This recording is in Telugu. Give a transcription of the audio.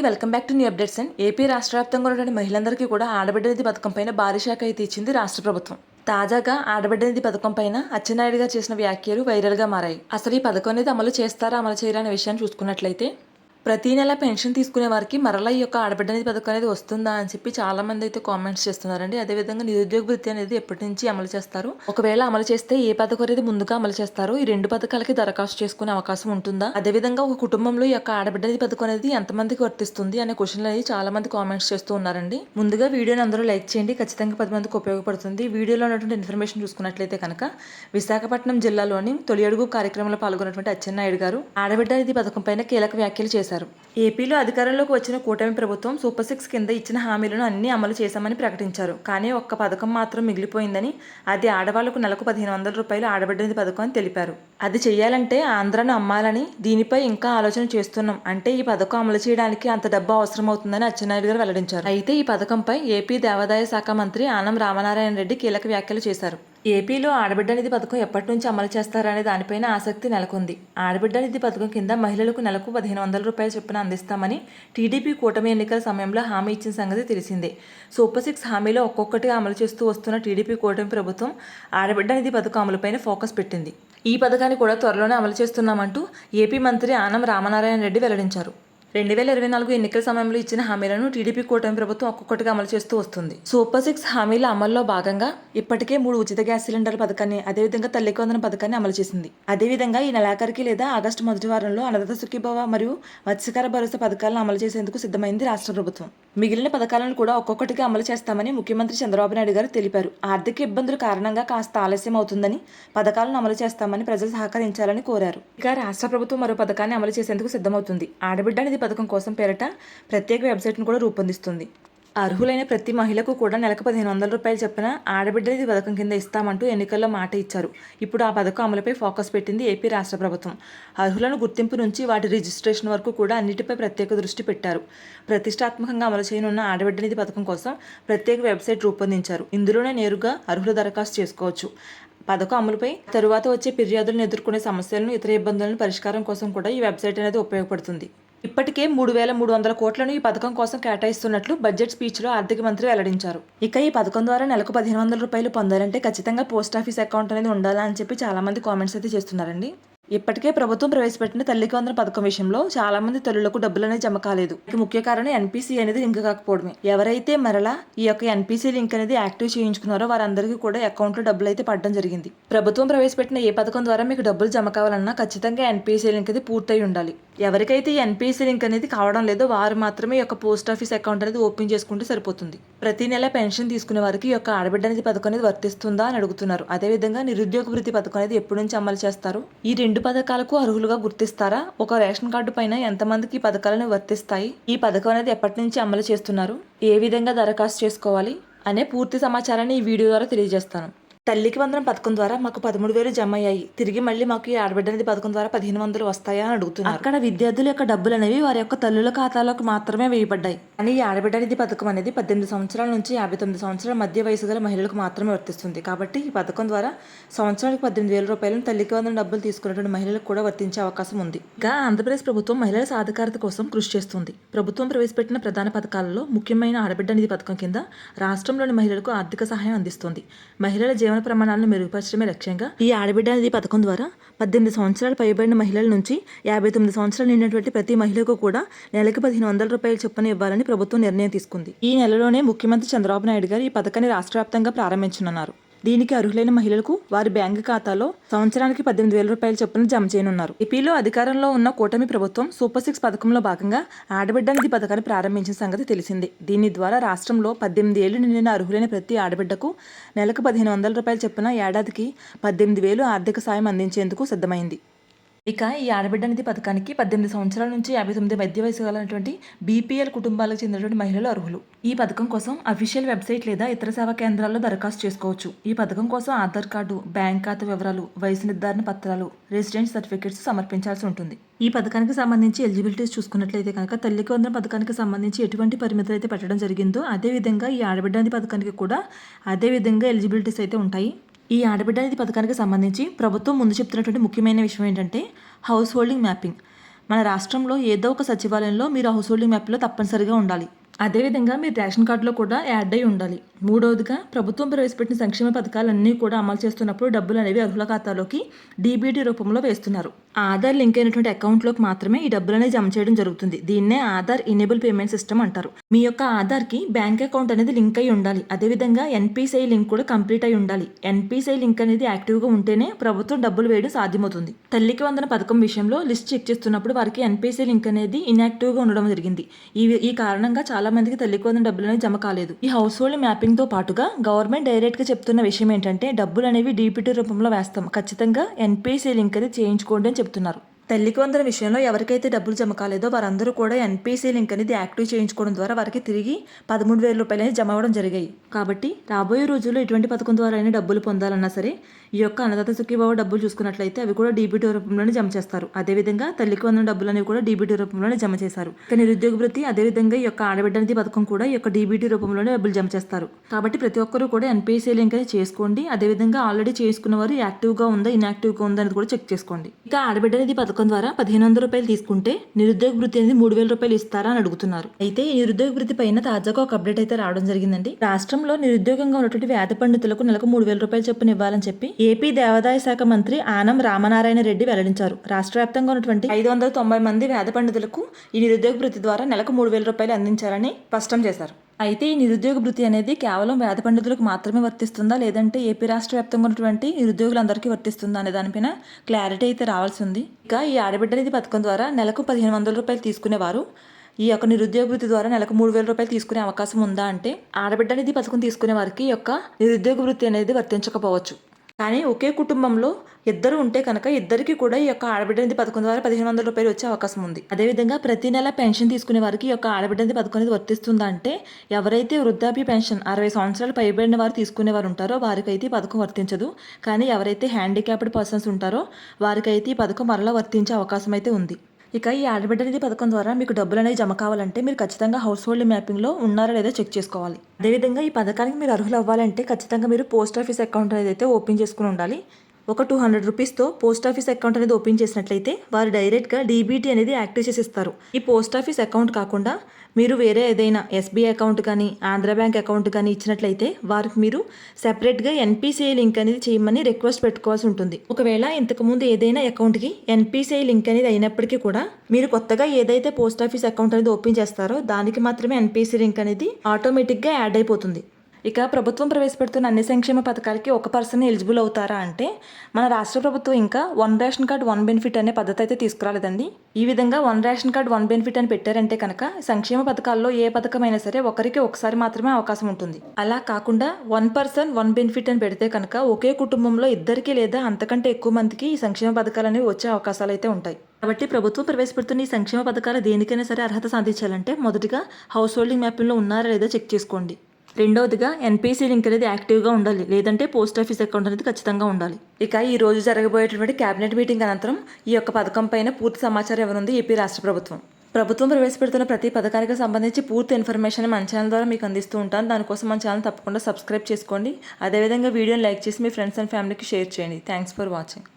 అండి. Welcome back to new updates and AP రాష్ట్ర వ్యాప్తంగా ఉన్నటువంటి మహిళలందరికీ కూడా ఆడబిడ్డ నిధి పథకం పైన భారీ శాఖ అయితే ఇచ్చింది రాష్ట్ర ప్రభుత్వం. తాజాగా ఆడబిడ్డ నిధి పథకం పైన అచ్చెన్నాయుడు గారు చేసిన వ్యాఖ్యలు వైరల్గా మారాయి. అసలు ఈ పథకం అనేది అమలు చేస్తారా అమలు చేయరా అనే విషయాన్ని చూసుకున్నట్లయితే ప్రతి నెల పెన్షన్ తీసుకునే వారికి మరలా ఈ యొక్క ఆడబిడ్డ అనేది పథకం అనేది వస్తుందా అని చెప్పి చాలా మంది అయితే కామెంట్స్ చేస్తున్నారండి. అదేవిధంగా నిరుద్యోగ వృత్తి అనేది ఎప్పటి నుంచి అమలు చేస్తారు? ఒకవేళ అమలు చేస్తే ఏ పథకం అనేది ముందుగా అమలు చేస్తారు? ఈ రెండు పథకాలకి దరఖాస్తు చేసుకునే అవకాశం ఉంటుందా? అదేవిధంగా ఒక కుటుంబంలో ఈ యొక్క ఆడబిడ్డ పథకం అనేది ఎంతమందికి వర్తిస్తుంది అనే క్వశ్చన్ అనేది చాలా మంది కామెంట్స్ చేస్తూ ఉన్నారండి. ముందుగా వీడియోని అందరూ లైక్ చేయండి. ఖచ్చితంగా పది మందికి ఉపయోగపడుతుంది. వీడియోలో ఉన్నటువంటి ఇన్ఫర్మేషన్ చూసుకున్నట్లయితే కనుక విశాఖపట్నం జిల్లాలోని తొలి అడుగు కార్యక్రమంలో పాల్గొన్నటువంటి అచ్చెన్నాయుడు గారు ఆడబిడ్డ అనేది పథకం పైన కీలక వ్యాఖ్యలు చేశారు. ఏపీలో అధికారంలోకి వచ్చిన కూటమి ప్రభుత్వం సూపర్ సిక్స్ కింద ఇచ్చిన హామీలను అన్ని అమలు చేశామని ప్రకటించారు. కానీ ఒక్క పథకం మాత్రం మిగిలిపోయిందని అది ఆడవాళ్ళకు నెలకు పదిహేను వందల రూపాయలు ఆడబిడ్డ పథకం అని తెలిపారు. అది చేయాలంటే ఆంధ్రాను అమ్మాలని దీనిపై ఇంకా ఆలోచన చేస్తున్నాం. అంటే ఈ పథకం అమలు చేయడానికి అంత డబ్బు అవసరమవుతుందని అచ్చెన్నాయుడు గారు వెల్లడించారు. అయితే ఈ పథకంపై ఏపీ దేవాదాయ శాఖ మంత్రి ఆనం రామనారాయణ రెడ్డి కీలక వ్యాఖ్యలు చేశారు. ఏపీలో ఆడబిడ్డ నిధి పథకం ఎప్పటి నుంచి అమలు చేస్తారనే దానిపైన ఆసక్తి నెలకొంది. ఆడబిడ్డ నిధి పథకం కింద మహిళలకు నెలకు పదిహేను వందల రూపాయల చొప్పున అందిస్తామని టీడీపీ కూటమి ఎన్నికల సమయంలో హామీ ఇచ్చిన సంగతి తెలిసిందే. సూపర్ సిక్స్ హామీలో ఒక్కొక్కటిగా అమలు చేస్తూ వస్తున్న టీడీపీ కూటమి ప్రభుత్వం ఆడబిడ్డ నిధి పథకం అమలుపైన ఫోకస్ పెట్టింది. ఈ పథకాన్ని కూడా త్వరలోనే అమలు చేస్తున్నామంటూ ఏపీ మంత్రి ఆనం రామనారాయణ రెడ్డి వెల్లడించారు. రెండు వేల ఇరవై నాలుగు ఎన్నికల సమయంలో ఇచ్చిన హామీలను టీడీపీ కూటమి ప్రభుత్వం ఒక్కొక్కటిగా అమలు చేస్తూ వస్తుంది. సూపర్ సిక్స్ హామీల అమల్లో భాగంగా ఇప్పటికే మూడు ఉచిత గ్యాస్ సిలిండర్ పథకాన్ని అదేవిధంగా తల్లికి వందన పథకాన్ని అమలు చేసింది. అదేవిధంగా ఈ నెలాఖరికి లేదా ఆగస్టు మొదటి వారంలో అన్నదాత సుఖీభవ మరియు మత్స్యకార భరోసా పథకాలను అమలు చేసేందుకు సిద్ధమైంది రాష్ట్ర ప్రభుత్వం. మిగిలిన పథకాలను కూడా ఒక్కొక్కటిగా అమలు చేస్తామని ముఖ్యమంత్రి చంద్రబాబు నాయుడు గారు తెలిపారు. ఆర్థిక ఇబ్బందుల కారణంగా కాస్త ఆలస్యం అవుతుందని పథకాలను అమలు చేస్తామని ప్రజలు సహకరించాలని కోరారు. ఇక రాష్ట్ర ప్రభుత్వం మరో పథకాన్ని అమలు చేసేందుకు సిద్ధమవుతుంది. ఆడబిడ్డ నిధి పథకం కోసం పేరట ప్రత్యేక వెబ్సైట్ను కూడా రూపొందిస్తుంది. అర్హులైన ప్రతి మహిళకు కూడా నెలకు పదిహేను వందల రూపాయలు చెప్పిన ఆడబిడ్డ నిధి పథకం కింద ఇస్తామంటూ ఎన్నికల్లో మాట ఇచ్చారు. ఇప్పుడు ఆ పథకం అమలుపై ఫోకస్ పెట్టింది ఏపీ రాష్ట్ర ప్రభుత్వం. అర్హులను గుర్తింపు నుంచి వాటి రిజిస్ట్రేషన్ వరకు కూడా అన్నిటిపై ప్రత్యేక దృష్టి పెట్టారు. ప్రతిష్టాత్మకంగా అమలు చేయనున్న ఆడబిడ్డ నిధి పథకం కోసం ప్రత్యేక వెబ్సైట్ రూపొందించారు. ఇందులోనే నేరుగా అర్హులు దరఖాస్తు చేసుకోవచ్చు. పథకం అమలుపై తరువాత వచ్చే ఫిర్యాదులను ఎదుర్కొనే సమస్యలను ఇతర ఇబ్బందులను పరిష్కారం కోసం కూడా ఈ వెబ్సైట్ అనేది ఉపయోగపడుతుంది. ఇప్పటికే మూడు వేల మూడు వందల కోట్లను ఈ పథకం కోసం కేటాయిస్తున్నట్లు బడ్జెట్ స్పీచ్లో ఆర్థిక మంత్రి వెల్లడించారు. ఇక ఈ పథకం ద్వారా నెలకు పదిహేను వందల రూపాయలు పొందాలంటే ఖచ్చితంగా పోస్ట్ ఆఫీస్ అకౌంట్ అనేది ఉండాలని చెప్పి చాలా మంది కామెంట్స్ అయితే చేస్తున్నారండి. ఇప్పటికే ప్రభుత్వం ప్రవేశపెట్టిన తల్లికి వందన పథకం విషయంలో చాలా మంది తల్లులకు డబ్బులు అనేది జమ కాలేదు. ముఖ్య కారణం ఎన్పీసీ అనేది లింక్ కాకపోవడమే. ఎవరైతే మరలా ఈ యొక్క ఎన్పీసీ లింక్ అనేది యాక్టివ్ చేయించుకున్నారో వారందరికీ కూడా అకౌంట్లో డబ్బులు అయితే పడడం జరిగింది. ప్రభుత్వం ప్రవేశపెట్టిన ఏ పథకం ద్వారా మీకు డబ్బులు జమ కావాలన్నా ఖచ్చితంగా ఎన్పీసీ లింక్ అది పూర్తయి ఉండాలి. ఎవరికైతే ఈ ఎన్పీసీ లింక్ అనేది కావడం లేదో వారు మాత్రమే ఈ యొక్క పోస్ట్ ఆఫీస్ అకౌంట్ అనేది ఓపెన్ చేసుకుంటే సరిపోతుంది. ప్రతి నెల పెన్షన్ తీసుకునే వారికి ఈ యొక్క ఆడబిడ్డ అనేది పథకం అనేది వర్తిస్తుందా అని అడుగుతున్నారు. అదేవిధంగా నిరుద్యోగ వృత్తి పథకం అనేది ఎప్పటి నుంచి అమలు చేస్తారు? ఈ రెండు పథకాలకు అర్హులుగా గుర్తిస్తారా? ఒక రేషన్ కార్డు పైన ఎంతమందికి ఈ పథకాలను వర్తిస్తాయి? ఈ పథకం అనేది ఎప్పటి నుంచి అమలు చేస్తున్నారు? ఏ విధంగా దరఖాస్తు చేసుకోవాలి? అనే పూర్తి సమాచారాన్ని ఈ వీడియో ద్వారా తెలియజేస్తాను. తల్లికి వందనం పథకం ద్వారా మాకు పదమూడు వేలు జమ అయ్యాయి తిరిగి మళ్ళీ మాకు ఈ ఆడబిడ్డ నిధి పథకం ద్వారా పదిహేను వందలు వస్తాయా అని అడుగుతున్నారు. అక్కడ విద్యార్థుల యొక్క డబ్బులు అనేవి వారి యొక్క తల్లుల ఖాతాలోకి మాత్రమే వేయబడ్డాయి. కానీ ఈ ఆడబిడ్డ నిధి పథకం అనేది పద్దెనిమిది సంవత్సరాల నుంచి యాభై తొమ్మిది సంవత్సరాల మధ్య వయసు గల మహిళలకు మాత్రమే వర్తిస్తుంది. కాబట్టి ఈ పథకం ద్వారా సంవత్సరానికి పద్దెనిమిది వేల రూపాయలను తల్లికి వందన డబ్బులు తీసుకున్నటువంటి మహిళలకు కూడా వర్తించే అవకాశం ఉంది. ఇంకా ఆంధ్రప్రదేశ్ ప్రభుత్వం మహిళల సాధికారత కోసం కృషి చేస్తుంది. ప్రభుత్వం ప్రవేశపెట్టిన ప్రధాన పథకాలలో ముఖ్యమైన ఆడబిడ్డ నిధి పథకం కింద రాష్ట్రంలోని మహిళలకు ఆర్థిక సహాయం అందిస్తుంది. మహిళల జీవన ప్రమాణాలను మెరుగుపరచడమే లక్ష్యంగా ఈ ఆడబిడ్డ నిధి పథకం ద్వారా పద్దెనిమిది సంవత్సరాలు పైబడిన మహిళల నుంచి యాభై తొమ్మిది సంవత్సరాలు నిండినటువంటి ప్రతి మహిళకు కూడా నెలకు పదిహేను వందల రూపాయల చొప్పున ఇవ్వాలని ప్రభుత్వం నిర్ణయం తీసుకుంది. ఈ నెలలోనే ముఖ్యమంత్రి చంద్రబాబు నాయుడు గారు ఈ పథకాన్ని రాష్ట్ర వ్యాప్తంగా ప్రారంభించనున్నారు. దీనికి అర్హులైన మహిళలకు వారి బ్యాంకు ఖాతాలో సంవత్సరానికి పద్దెనిమిది వేల రూపాయల చొప్పున జమ చేయనున్నారు. ఏపీలో అధికారంలో ఉన్న కూటమి ప్రభుత్వం సూపర్ సిక్స్ పథకంలో భాగంగా ఆడబిడ్డ నిధి పథకాన్ని ప్రారంభించిన సంగతి తెలిసిందే. దీని ద్వారా రాష్ట్రంలో పద్దెనిమిది ఏళ్ళు నిండిన అర్హులైన ప్రతి ఆడబిడ్డకు నెలకు పదిహేను వందల రూపాయల చొప్పున ఏడాదికి పద్దెనిమిది వేలు ఆర్థిక సాయం అందించేందుకు సిద్ధమైంది. ఇక ఈ ఆడబిడ్డ నిధి పథకానికి పద్దెనిమిది సంవత్సరాల నుంచి యాభై తొమ్మిది మధ్య వయసు గలటువంటి బీపీఎల్ కుటుంబాలకు చెందినటువంటి మహిళలు అర్హులు. ఈ పథకం కోసం అఫీషియల్ వెబ్సైట్ లేదా ఇతర సేవా కేంద్రాల్లో దరఖాస్తు చేసుకోవచ్చు. ఈ పథకం కోసం ఆధార్ కార్డు బ్యాంక్ ఖాతా వివరాలు వయసు నిర్ధారణ పత్రాలు రెసిడెంట్ సర్టిఫికేట్స్ సమర్పించాల్సి ఉంటుంది. ఈ పథకానికి సంబంధించి ఎలిజిబిలిటీస్ చూసుకున్నట్లయితే కనుక తల్లికి వందన పథకానికి సంబంధించి ఎటువంటి పరిమితులు అయితే పెట్టడం జరిగిందో అదేవిధంగా ఈ ఆడబిడ్డ పథకానికి కూడా అదే విధంగా ఎలిజిబిలిటీస్ అయితే ఉంటాయి. ఈ ఆడబిడ్డ నిధి పథకానికి సంబంధించి ప్రభుత్వం ముందు చెప్తున్నటువంటి ముఖ్యమైన విషయం ఏంటంటే హౌస్ హోల్డింగ్ మ్యాపింగ్ మన రాష్ట్రంలో ఏదో ఒక సచివాలయంలో మీరు హౌస్ హోల్డింగ్ మ్యాప్లో తప్పనిసరిగా ఉండాలి. అదేవిధంగా మీరు రేషన్ కార్డులో కూడా యాడ్ అయి ఉండాలి. మూడవదిగా ప్రభుత్వం ప్రవేశపెట్టిన సంక్షేమ పథకాలన్నీ కూడా అమలు చేస్తున్నప్పుడు డబ్బులు అనేవి అర్హుల ఖాతాలోకి డీబీటీ రూపంలో వేస్తున్నారు. ఆధార్ లింక్ అయినటువంటి అకౌంట్లోకి మాత్రమే ఈ డబ్బులు అనేది జమ చేయడం జరుగుతుంది. దీన్నే ఆధార్ ఇనేబుల్ పేమెంట్ సిస్టమ్ అంటారు. మీ యొక్క ఆధార్కి బ్యాంక్ అకౌంట్ అనేది లింక్ అయి ఉండాలి. అదేవిధంగా ఎన్పిసిఐ లింక్ కూడా కంప్లీట్ అయి ఉండాలి. ఎన్పిసిఐ లింక్ అనేది యాక్టివ్గా ఉంటేనే ప్రభుత్వం డబ్బులు వేయడం సాధ్యమవుతుంది. తల్లికి వందన పథకం విషయంలో లిస్ట్ చెక్ చేస్తున్నప్పుడు వారికి ఎన్పిసిఐ లింక్ అనేది ఇన్యాక్టివ్గా ఉండడం జరిగింది. ఈ ఈ కారణంగా చాలా మందికి తల్లికి వందన డబ్బులు అనేది జమ కాలేదు. ఈ హౌస్ హోల్డ్ మ్యాపింగ్తో పాటుగా గవర్నమెంట్ డైరెక్ట్గా చెప్తున్న విషయం ఏంటంటే డబ్బులు అనేవి డీపీటీ రూపంలో వేస్తాం. ఖచ్చితంగా ఎన్పిసిఐ లింక్ అనేది చేయించుకోండి అని చెప్తున్నారు. తల్లికి వందన విషయంలో ఎవరికైతే డబ్బులు జమ కాలేదో వారందరూ కూడా ఎన్పిసి లింక్ అనేది యాక్టివ్ చేయించుకోవడం ద్వారా వారికి తిరిగి పదమూడు వేల రూపాయలు అనేది జమ అవ్వడం జరిగాయి. కాబట్టి రాబోయే రోజుల్లో ఎటువంటి పథకం ద్వారా అయినా డబ్బులు పొందాలన్నా సరే ఈ యొక్క అన్నదాత సుఖీబాబు డబ్బులు చూసుకున్నట్లయితే అవి కూడా డీబీటీ రూపంలోనే జమ చేస్తారు. అదేవిధంగా తల్లికి వందన డబ్బులు అనేవి కూడా డీబీటీ రూపంలోనే జమ చేశారు. ఇక నిరుద్యోగ వృత్తి అదేవిధంగా ఈ యొక్క ఆడబిడ్డ నిధి పథకం కూడా ఈ యొక్క డీబీటీ రూపంలోనే డబ్బులు జమ చేస్తారు. కాబట్టి ప్రతి ఒక్కరూ కూడా ఎన్పిసి లింక్ అనేది చేసుకోండి. అదేవిధంగా ఆల్రెడీ చేసుకున్న వారు యాక్టివ్గా ఉందా ఇన్యాక్టివ్గా ఉందా అనేది కూడా చెక్ చేసుకోండి. ఇక ఆడబిడ్డ నిధి పథకం ద్వారా పదిహేను వందల రూపాయలు తీసుకుంటే నిరుద్యోగ వృత్తి అనేది మూడు వేల రూపాయలు ఇస్తారా అని అడుగుతున్నారు. అయితే ఈ నిరుద్యోగ వృత్తి పైన తాజాగా ఒక అప్డేట్ అయితే రావడం జరిగిందండి. రాష్ట్రంలో నిరుద్యోగంగా ఉన్నటువంటి వ్యాధి పండితులకు నెలకు మూడు వేల రూపాయలు చొప్పున ఇవ్వాలని చెప్పి ఏపీ దేవాదాయ శాఖ మంత్రి ఆనం రామనారాయణ రెడ్డి వెల్లడించారు. రాష్ట్ర వ్యాప్తంగా ఉన్నటువంటి ఐదు వందల తొంభై మంది వ్యాధ పండితులకు ఈ నిరుద్యోగ వృత్తి ద్వారా నెలకు మూడు వేల రూపాయలు అందించారని స్పష్టం చేశారు. అయితే ఈ నిరుద్యోగ వృత్తి అనేది కేవలం వేద పండితులకు మాత్రమే వర్తిస్తుందా? లేదంటే ఏపీ రాష్ట్ర వ్యాప్తంగా ఉన్నటువంటి నిరుద్యోగులందరికీ వర్తిస్తుందా అనే దానిపైన క్లారిటీ అయితే రావాల్సి ఉంది. ఇంకా ఈ ఆడబిడ్డ నిధి పథకం ద్వారా నెలకు పదిహేను వందల రూపాయలు తీసుకునేవారు. ఈ యొక్క నిరుద్యోగ వృత్తి ద్వారా నెలకు మూడు వేల రూపాయలు తీసుకునే అవకాశం ఉందా అంటే ఆడబిడ్డ నిధి పథకం తీసుకునే వారికి ఈ యొక్క నిరుద్యోగ వృత్తి అనేది వర్తించకపోవచ్చు. కానీ ఒకే కుటుంబంలో ఇద్దరు ఉంటే కనుక ఇద్దరికి కూడా ఈ యొక్క ఆడబిడ్డ నిధి పథకం ద్వారా పదిహేను వందల రూపాయలు వచ్చే అవకాశం ఉంది. అదేవిధంగా ప్రతి నెల పెన్షన్ తీసుకునే వారికి ఈ యొక్క ఆడబిడ్డ నిధి పథకం అనేది వర్తిస్తుందా అంటే ఎవరైతే వృద్ధాప్య పెన్షన్ అరవై సంవత్సరాలు పైబడిన వారు తీసుకునేవారు ఉంటారో వారికైతే ఈ పథకం వర్తించదు. కానీ ఎవరైతే హ్యాండిక్యాప్డ్ పర్సన్స్ ఉంటారో వారికైతే ఈ పథకం మరలా వర్తించే అవకాశం అయితే ఉంది. ఇక ఈ ఆడబిడ్డ నిధి పథకం ద్వారా మీకు డబ్బులు అనేవి జమ కావాలంటే మీరు ఖచ్చితంగా హౌస్ హోల్డ్ మ్యాపింగ్లో ఉన్నారా లేదా చెక్ చేసుకోవాలి. అదేవిధంగా ఈ పథకానికి మీరు అర్హులు అవ్వాలంటే ఖచ్చితంగా మీరు పోస్ట్ ఆఫీస్ అకౌంట్ అనేది అయితే ఓపెన్ చేసుకుని ఉండాలి. ఒక టూ హండ్రెడ్ రూపీస్తో పోస్ట్ ఆఫీస్ అకౌంట్ అనేది ఓపెన్ చేసినట్లయితే వారు డైరెక్ట్గా డీబీటీ అనేది యాక్టివ్ చేసి ఇస్తారు. ఈ పోస్ట్ ఆఫీస్ అకౌంట్ కాకుండా మీరు వేరే ఏదైనా ఎస్బీఐ అకౌంట్ కానీ ఆంధ్ర బ్యాంక్ అకౌంట్ కానీ ఇచ్చినట్లయితే వారికి మీరు సెపరేట్గా ఎన్పిసిఐ లింక్ అనేది చేయమని రిక్వెస్ట్ పెట్టుకోవాల్సి ఉంటుంది. ఒకవేళ ఇంతకుముందు ఏదైనా అకౌంట్కి ఎన్పిసిఐ లింక్ అనేది అయినప్పటికీ కూడా మీరు కొత్తగా ఏదైతే పోస్ట్ ఆఫీస్ అకౌంట్ అనేది ఓపెన్ చేస్తారో దానికి మాత్రమే ఎన్పిసి లింక్ అనేది ఆటోమేటిక్గా యాడ్ అయిపోతుంది. ఇక ప్రభుత్వం ప్రవేశపెడుతున్న అన్ని సంక్షేమ పథకాలకి ఒక పర్సన్ ఎలిజిబుల్ అవుతారా అంటే మన రాష్ట్ర ప్రభుత్వం ఇంకా one ration card one benefit అనే పద్ధతి అయితే తీసుకురాలేదండి. ఈ విధంగా one ration card one benefit అని పెట్టారంటే కనుక సంక్షేమ పథకాల్లో ఏ పథకమైనా సరే ఒకరికి ఒకసారి మాత్రమే అవకాశం ఉంటుంది. అలా కాకుండా వన్ పర్సన్ వన్ బెనిఫిట్ అని పెడితే కనుక ఒకే కుటుంబంలో ఇద్దరికి లేదా అంతకంటే ఎక్కువ మందికి ఈ సంక్షేమ పథకాలు అనేవి వచ్చే అవకాశాలు అయితే ఉంటాయి. కాబట్టి ప్రభుత్వం ప్రవేశపెడుతున్న ఈ సంక్షేమ పథకాలు దేనికైనా సరే అర్హత సాధించాలంటే మొదటిగా హౌస్ హోల్డింగ్ మ్యాపింగ్లో ఉన్నారా లేదా చెక్ చేసుకోండి. రెండవదిగా ఎన్పిసి లింక్ అనేది యాక్టివ్గా ఉండాలి. లేదంటే పోస్ట్ ఆఫీస్ అకౌంట్ అనేది ఖచ్చితంగా ఉండాలి. ఇక ఈ రోజు జరగబోయేటువంటి కేబినెట్ మీటింగ్ అనంతరం ఈ యొక్క పథకం పైన పూర్తి సమాచారం ఇవ్వనుంది ఏపీ రాష్ట్ర ప్రభుత్వం. ప్రభుత్వం ప్రవేశపెడుతున్న ప్రతి పథకానికి సంబంధించి పూర్తి ఇన్ఫర్మేషన్ మన ఛానల్ ద్వారా మీకు అందిస్తూ ఉంటాను. దానికోసం మన ఛానల్ తప్పకుండా సబ్స్క్రైబ్ చేసుకోండి. అదేవిధంగా వీడియోని లైక్ చేసి మీ ఫ్రెండ్స్ అండ్ ఫ్యామిలీకి షేర్ చేయండి. Thanks for watching.